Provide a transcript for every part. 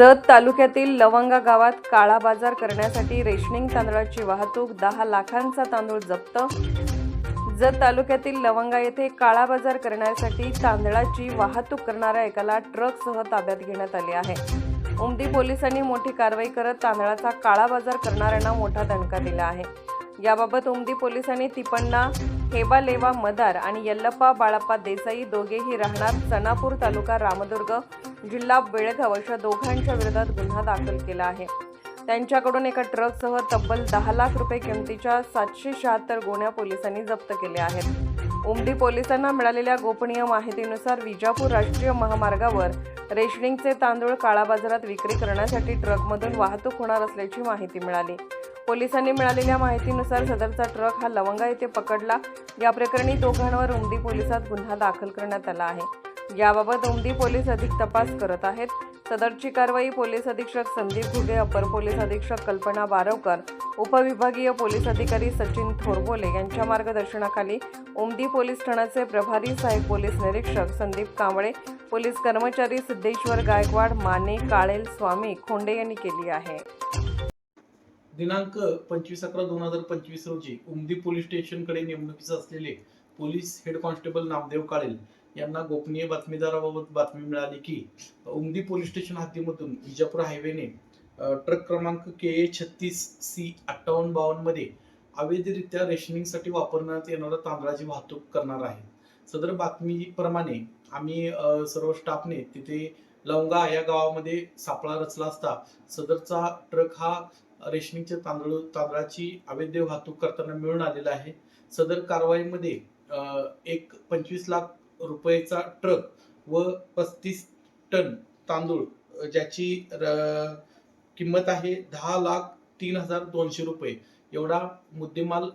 जत तालुक्यातील लवंगा गावात काळा बाजार करण्यासाठी रेशनिंग तांदळाची वाहतूक दहा लाखांचा तांदूळ जप्त. जत तालुक्यातील लवंगा येथे काळा बाजार करण्यासाठी तांदळाची वाहतूक करणाऱ्या एकाला ट्रकसह ताब्यात घेण्यात आले आहे. उमदी पोलिसांनी मोठी कारवाई करत तांदळाचा काळा बाजार करणाऱ्यांना मोठा दणका दिला आहे. याबाबत उमदी पोलिसांनी तिपन्ना हेबालेवा मदार आणि यल्लप्पा बाळप्पा देसाई दोघेही राहणार सनापूर तालुका रामदुर्ग जिल्हा बेळगाव अशा दोघांच्या विरोधात गुन्हा दाखल केला आहे. त्यांच्याकडून एका ट्रकसह तब्बल दहा लाख रुपये किमतीच्या सातशे शहात्तर गोण्या पोलिसांनी जप्त केल्या आहेत. उमदी पोलिसांना मिळालेल्या गोपनीय माहितीनुसार विजापूर राष्ट्रीय महामार्गावर रेशनिंगचे तांदूळ काळा बाजारात विक्री करण्यासाठी ट्रकमधून वाहतूक होणार असल्याची माहिती मिळाली. पोलिसांनी मिळालेल्या माहितीनुसार सदरचा ट्रक हा लवंगा येथे पकडला. या प्रकरणी दोघांवर उमदी पोलिसात गुन्हा दाखल करण्यात आला आहे. याबाबत उमदी पोलीस अधिक तपास करत आहेत. सदरची कारवाई पोलीस अधीक्षक संदीप घुगे अपर पोलीस अधीक्षक कल्पना बारवकर उपविभागीय पोलीस अधिकारी सचिन थोरबोले यांच्या मार्गदर्शनाखाली उमदी पोलीस ठाण्याचे प्रभारी सहाय्यक पोलीस निरीक्षक संदीप कांबळे पोलीस कर्मचारी सिद्धेश्वर गायकवाड माने काळेल स्वामी खोंडे यांनी केली आहे. दिनांक पंचवीस अकरा दोन हजार पंचवीस रोजी उमदी पोलीस स्टेशनकडे नेमणुकीस असलेले police head constable Namdev Kalel यांना गोपनीय बातमीदाराबाबत बातमी मिळाली की उमदी पोलीस स्टेशन हद्दीमधून विजापूर हायवेने ट्रक क्रमांक के ए छत्तीस सी अठ्ठावन्न बावन्नमध्ये अवैधरित्या रेशनिंगसाठी वापरण्यात येणारा तांदळाची वाहतूक करणार आहे. सदर बातमीप्रमाणे आम्ही सर्व स्टाफने तिथे लवंगा या गावामध्ये सापळा रचला असता सदरचा ट्रक हा रेशनिंगचे तांदूळ तांदळाची अवैध वाहतूक करताना मिळून आलेला आहे. सदर कारवाईमध्ये एक पंचवीस लाख रुपयेचा ट्रक व पस्तीस टन तांदूळ ज्याची किंमत आहे दहा लाख तीन हजार दोनशे रुपये. एवढा मुद्देमाल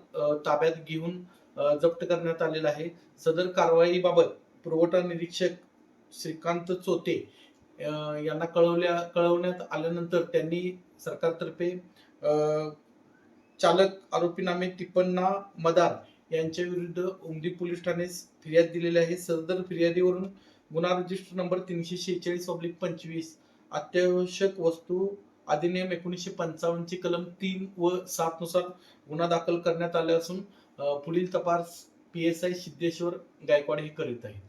ताब्यात घेऊन जप्त करण्यात आलेला आहे. सदर कारवाईबाबत पुरवठा निरीक्षक श्रीकांत चोते यांना कळवल्या कळवण्यात आल्यानंतर त्यांनी सरकारतर्फे चालक आरोपीनामे तिप्पण्णा मदार यांच्या विरुद्ध उमदी पोलीस ठाण्यास फिर्याद दिलेली आहे. सदर फिर्यादीवरून गुन्हा रजिस्टर नंबर तीनशे शेहेचाळीस ऑब्लिक पंचवीस अत्यावश्यक वस्तू अधिनियम एकोणीसशे पंचावन्नची कलम तीन व सात नुसार गुन्हा दाखल करण्यात आला असून पुढील तपास P S I Siddheshwar Gaikwad हे करीत आहेत.